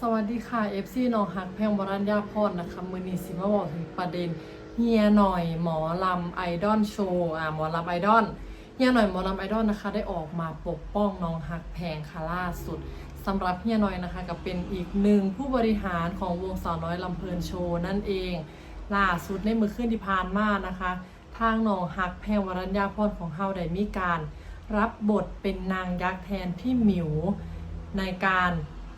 สวัสดีค่ะ FC น้องฮักแพงบรัญญาพรนะคะมือนี้สิมาบอกถึงประเด็นเฮียหน่อยหมอลำไอดอลโชว์อ่าหมอลำไอดอลเฮียหน่อยหมอลำไอดอลนะคะ ได้ออกมาปกป้องน้องฮักแพงค่ะล่าสุดสำหรับเฮียหน่อยนะคะก็เป็นอีกหนึ่งผู้บริหารของวงสาวน้อยลำเพลินโชว์นั่นเอง ล่าสุดในมือขึ้นที่ผ่านมานะคะ ทางน้องฮักแพงวรัญญาพรของเฮาได้มีการ รับบทเป็นนางยักษ์แทนพี่หมิวในการ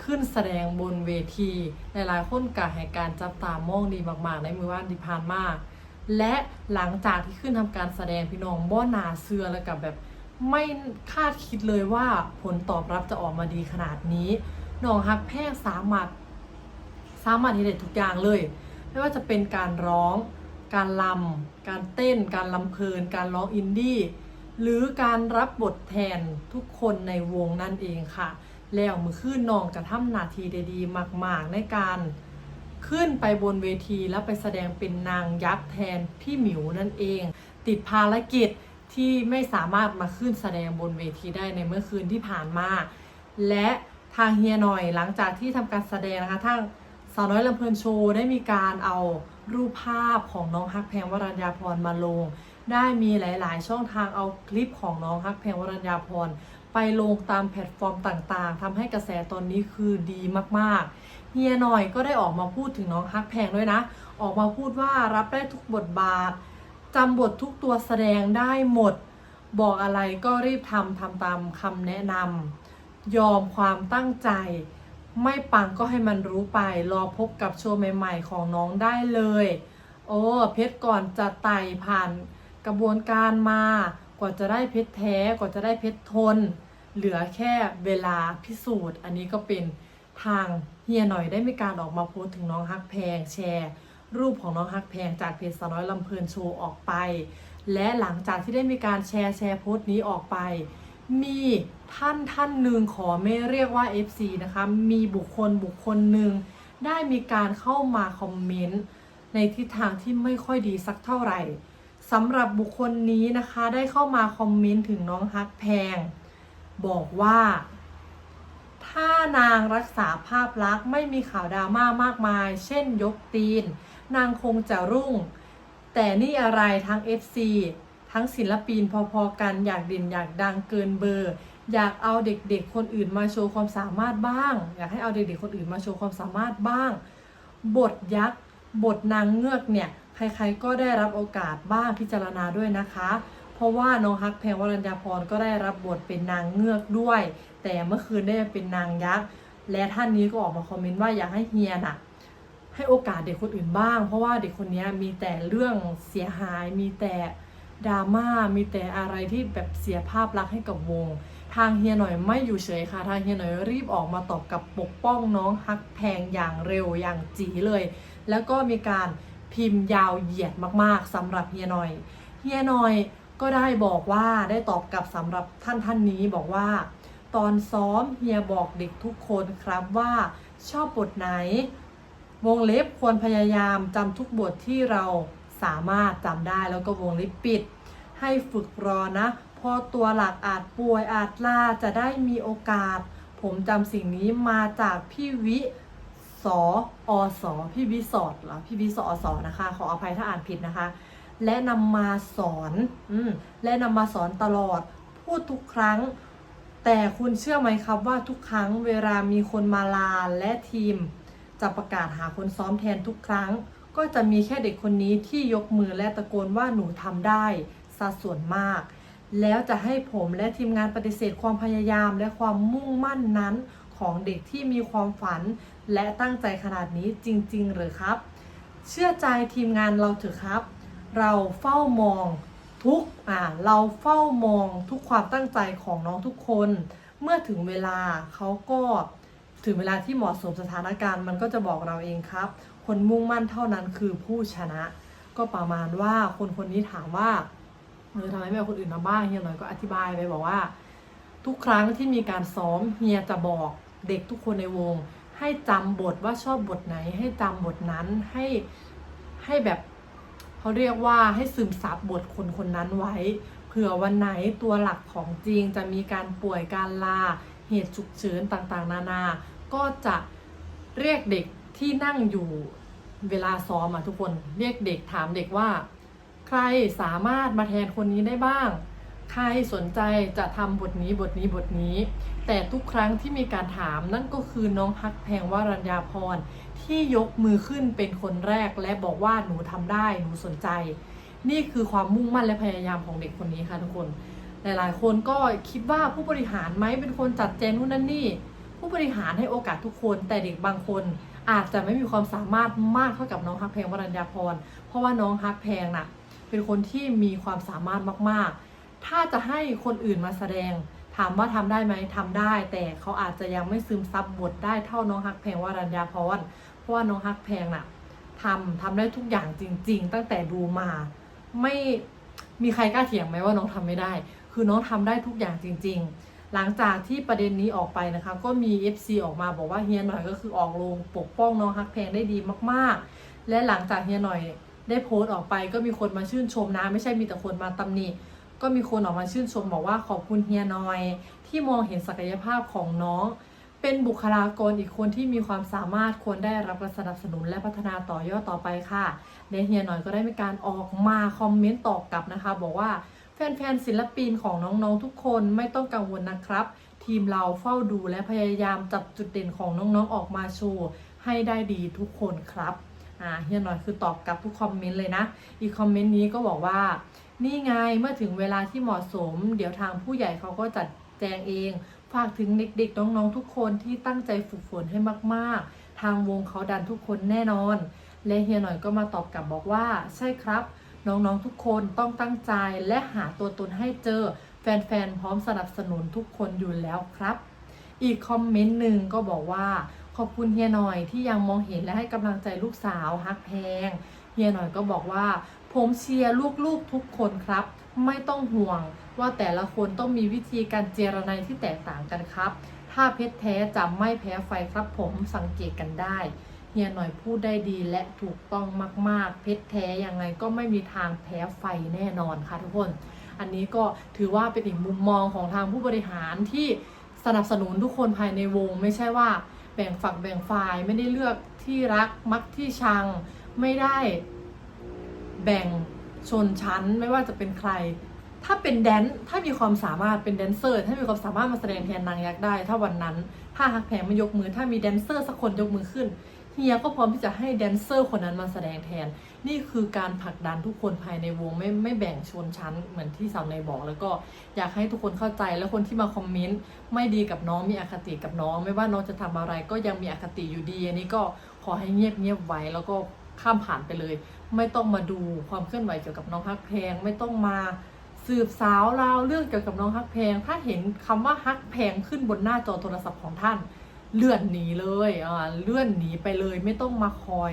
ขึ้นแสดงบนเวที หลายๆคนกะให้การจับตามองดีมากๆ ในมือว่านที่ผ่านมาและหลังจากที่ขึ้นทำการแสดงพี่น้องบ่หนาเสือแล้วกับแบบไม่คาดคิดเลยว่าผลตอบรับจะออกมาดีขนาดนี้น้องฮักแพงสามารถสามารถที่เด็ดทุกอย่างเลย ไม่ว่าจะเป็นการร้อง การลำการเต้น การลำเพลิน การร้องอินดี้หรือการรับบทแทนทุกคนในวงนั่นเองค่ะ แล้วมือขึ้นน้องจะทำนาทีได้ดีมาก ๆ ในการขึ้นไปบนเวทีแล้วไปแสดงเป็นนางยักษ์แทนพี่หมิวนั่นเอง ติดภารกิจที่ไม่สามารถมาขึ้นแสดงบนเวทีได้ในเมื่อคืนที่ผ่านมา และทางเฮียหน่อยหลังจากที่ทำการแสดงนะคะทางสาวน้อยลำเพลินโชว์ได้มีการเอารูปภาพของน้องฮักแพงวรัญญาพรมาลง ได้มีหลาย ๆ ช่องทางเอาคลิปของน้องฮักแพงวรัญญาพร ไปลงตามแพลตฟอร์มต่างๆทำให้กระแสตอนนี้คือดีมากๆ เฮียหน่อยก็ได้ออกมาพูดถึงน้องฮักแพงด้วยนะ ออกมาพูดว่ารับได้ทุกบทบาทจำบททุกตัวแสดงได้หมด บอกอะไรก็รีบทำทำตามคำแนะนำยอมความตั้งใจ ไม่ปังก็ให้มันรู้ไป รอพบกับโชว์ใหม่ ๆ ของน้องได้เลย โอ้เพชรก่อนจะไต่ผ่านกระบวนการมากว่าจะได้เพชรแท้กว่าจะได้เพชรทน เหลือแค่เวลาพิสูจน์ อันนี้ก็เป็นทางเฮียหน่อยได้มีการออกมาโพสต์ถึงน้องฮักแพงแชร์รูปของน้องฮักแพงจากเพจสาวน้อยลำเพลินโชว์ออกไป และหลังจากที่ได้มีการแชร์แชร์โพสต์นี้ออกไป มีท่านท่านหนึ่งขอไม่เรียกว่า FC นะคะ มีบุคคลบุคคลหนึ่งได้มีการเข้ามาคอมเมนต์ในทิศทางที่ไม่ค่อยดีสักเท่าไหร่สำหรับบุคคลนี้นะคะได้เข้ามาคอมเมนต์ถึงน้องฮักแพง บอกว่า ถ้านางรักษาภาพลักษณ์ไม่มีข่าวดราม่ามากมาย เช่นยกตีน นางคงจะรุ่ง แต่นี่อะไรทั้ง FC ทั้งศิลปินพอๆกันอยากเด่นอยากดังเกินเบอร์ อยากเอาเด็กๆคนอื่นมาโชว์ความสามารถบ้าง อยากให้เอาเด็กๆคนอื่นมาโชว์ความสามารถบ้าง บทยักษ์บทนางเงือกเนี่ยใครๆก็ได้รับโอกาสบ้างพิจารณาด้วยนะคะ เพราะว่าน้องฮักแพงวรัญญาพรก็ได้รับบทเป็นนางเงือกด้วย แต่เมื่อคืนได้เป็นนางยักษ์ และท่านนี้ก็ออกมาคอมเมนต์ว่าอยากให้เฮียน่ะ ให้โอกาสเด็กคนอื่นบ้าง เพราะว่าเด็กคนนี้มีแต่เรื่องเสียหายมีแต่ดราม่ามีแต่อะไรที่แบบเสียภาพลักษณ์ให้กับวง ทางเฮียหน่อยไม่อยู่เฉยค่ะ ทางเฮียหน่อยรีบออกมาตอบกับปกป้องน้องฮักแพงอย่างเร็วอย่างจีเลย แล้วก็มีการพิมพ์ยาวเหยียดมากๆสำหรับเฮียหน่อย เฮียหน่อย ก็ได้บอกว่าได้ตอบกลับสำหรับท่านท่านนี้บอกว่า ตอนซ้อมเฮียบอกเด็กทุกคนครับว่าชอบบทไหน วงเล็บควรพยายามจำทุกบทที่เราสามารถจำได้แล้วก็วงเล็บปิด ให้ฝึกรอนะ พอตัวหลักอาจป่วยอาจลาจะได้มีโอกาส ผมจำสิ่งนี้มาจากพี่วิสออสอพี่วิสอดเหรอพี่วิสอสอนะคะ ขออภัยถ้าอ่านผิดนะคะ และนำมาสอนอและนำมาสอนตลอด พูดทุกครั้ง แต่คุณเชื่อไหมครับว่าทุกครั้งเวลามีคนมาลาและทีม จะประกาศหาคนซ้อมแทนทุกครั้ง ก็จะมีแค่เด็กคนนี้ที่ยกมือและตะโกนว่าหนูทำได้สัดส่วนมาก แล้วจะให้ผมและทีมงานปฏิเสธความพยายามและความมุ่งมั่นนั้นของเด็กที่มีความฝันและตั้งใจขนาดนี้จริง ๆ หรือครับ เชื่อใจทีมงานเราเถอะครับ เราเฝ้ามองทุกอ่าเราเฝ้ามองทุกความตั้งใจของน้องทุกคน เมื่อถึงเวลาเขาก็ถึงเวลาที่เหมาะสมสถานการณ์มันก็จะบอกเราเองครับ คนมุ่งมั่นเท่านั้นคือผู้ชนะ ก็ประมาณว่าคนคนนี้ถามว่าเออทำไมไม่เอาคนอื่นมาบ้างเฮียหน่อยก็อธิบายไปบอกว่า ทุกครั้งที่มีการซ้อมเฮียจะบอกเด็กทุกคนในวง ให้จำบทว่าชอบบทไหน ให้จำบทนั้นให้ให้แบบ เขาเรียกว่าให้ซึมซับบทคนคนนั้นไว้ เผื่อวันไหนตัวหลักของจริงจะมีการป่วยการลา เหตุฉุกเฉินต่างๆ นานา ก็จะเรียกเด็กที่นั่งอยู่เวลาซ้อมอะทุกคนเรียกเด็กถามเด็กว่า ใครสามารถมาแทนคนนี้ได้บ้าง ใครสนใจจะทำบทนี้บทนี้บทนี้ แต่ทุกครั้งที่มีการถามนั่นก็คือน้องฮักแพงวรัญญาพร ที่ยกมือขึ้นเป็นคนแรกและบอกว่าหนูทำได้หนูสนใจ นี่คือความมุ่งมั่นและพยายามของเด็กคนนี้ค่ะทุกคน หลายๆ คนก็คิดว่าผู้บริหารไหมเป็นคนจัดแจงนู่นนั่นนี่ ผู้บริหารให้โอกาสทุกคน แต่เด็กบางคนอาจจะไม่มีความสามารถมากเท่ากับน้องฮักแพงวรัญญาพร เพราะว่าน้องฮักแพงน่ะเป็นคนที่มีความสามารถมากๆ ถ้าจะให้คนอื่นมาแสดง ถามว่าทำได้ไหมทำได้ แต่เขาอาจจะยังไม่ซึมซับบทได้เท่าน้องฮักแพงวรัญญาพรเพราะว่าน้องฮักแพงน่ะทำทำได้ทุกอย่างจริง ๆ ตั้งแต่ดูมาไม่มีใครกล้าเถียงไหมว่าน้องทำไม่ได้ คือน้องทำได้ทุกอย่างจริง ๆ หลังจากที่ประเด็นนี้ออกไปนะคะ ก็มี FC ออกมาบอกว่าเฮียหน่อยก็คือออกโรงปกป้องน้องฮักแพงได้ดีมากๆ และหลังจากเฮียหน่อยได้โพสต์ออกไปก็มีคนมาชื่นชมนะ ไม่ใช่มีแต่คนมาตำหนิ ก็มีคนออกมาชื่นชมบอกว่าขอบคุณเฮียหน่อย ที่มองเห็นศักยภาพของน้อง เป็นบุคลากรอีกคนที่มีความสามารถควรได้รับการสนับสนุนและพัฒนาต่อยอดต่อไปค่ะและเฮียหน่อยก็ได้มีการออกมาคอมเมนต์ตอบกลับนะคะ บอกว่าแฟนๆศิลปินของน้องๆทุกคนไม่ต้องกังวลนะครับ ทีมเราเฝ้าดูและพยายามจับจุดเด่นของน้องๆออกมาโชว์ให้ได้ดีทุกคนครับอ่าเฮียหน่อยคือตอบกลับทุกคอมเมนต์เลยนะ อีกคอมเมนต์นี้ก็บอกว่า นี่ไงเมื่อถึงเวลาที่เหมาะสม เดี๋ยวทางผู้ใหญ่เขาก็จัดแจงเอง ฝากถึงเด็กๆน้องๆทุกคนที่ตั้งใจฝึกฝนให้มากๆ ทางวงเขาดันทุกคนแน่นอน และเฮียหน่อยก็มาตอบกลับบอกว่า ใช่ครับ น้องๆทุกคนต้องตั้งใจและหาตัวตนให้เจอ แฟนๆพร้อมสนับสนุนทุกคนอยู่แล้วครับ อีกคอมเมนต์หนึ่งก็บอกว่าขอบคุณเฮียหน่อยที่ยังมองเห็นและให้กำลังใจลูกสาวฮักแพง เฮียหน่อยก็บอกว่า ผมเชียร์ลูกๆทุกคนครับ ไม่ต้องห่วงว่าแต่ละคนต้องมีวิธีการเจรนายที่แตกต่างกันครับ ถ้าเพชรแท้จะไม่แพ้ไฟครับผมสังเกตกันได้เฮียหน่อยพูดได้ดีและถูกต้องมาก ๆ เพชรแท้ยังไงก็ไม่มีทางแพ้ไฟแน่นอนค่ะทุกคน อันนี้ก็ถือว่าเป็นอีกมุมมองของทางผู้บริหารที่สนับสนุนทุกคนภายในวง ไม่ใช่ว่าแบ่งฝักแบ่งฝ่ายไม่ได้เลือกที่รักมักที่ชัง ไม่ได้แบ่งชนชั้นไม่ว่าจะเป็นใคร ถ้าเป็นแดนซ์ถ้ามีความสามารถเป็นแดนเซอร์ ถ้ามีความสามารถมาแสดงแทนนางยักษ์ได้ ถ้าวันนั้น ถ้าฮักแพงไม่ยกมือ ถ้ามีแดนเซอร์สักคนยกมือขึ้นเฮียก็พร้อมที่จะให้แดนเซอร์คนนั้นมาแสดงแทน นี่คือการผลักดันทุกคนภายในวงไม่ไม่แบ่งชนชั้นเหมือนที่สาวในบอก แล้วก็อยากให้ทุกคนเข้าใจแล้วคนที่มาคอมเมนต์ไม่ดีกับน้องมีอคติกับน้อง ไม่ว่าน้องจะทำอะไรก็ยังมีอคติอยู่ดีอันนี้ก็ขอให้เงียบเงียบไว้แล้วก็ ข้ามผ่านไปเลย ไม่ต้องมาดูความเคลื่อนไหวเกี่ยวกับน้องฮักแพง ไม่ต้องมาสืบสาวราวเรื่องเกี่ยวกับน้องฮักแพง ถ้าเห็นคำว่าฮักแพงขึ้นบนหน้าจอโทรศัพท์ของท่าน เลื่อนหนีเลยอ่าเลื่อนหนีไปเลย ไม่ต้องมาคอย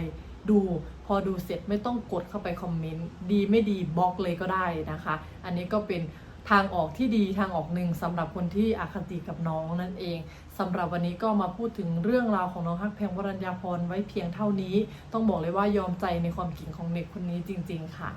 ดูพอดูเสร็จไม่ต้องกดเข้าไปคอมเมนต์ดีไม่ดีบล็อกเลยก็ได้นะคะ อันนี้ก็เป็น ทางออกที่ดีทางออกหนึ่งสำหรับคนที่อคติกับน้องนั่นเองสำหรับวันนี้ก็มาพูดถึงเรื่องราวของน้องฮักแพงวรัญญาพรไว้เพียงเท่านี้ ต้องบอกเลยว่ายอมใจในความเก่งของเด็กคนนี้จริง ๆ ค่ะ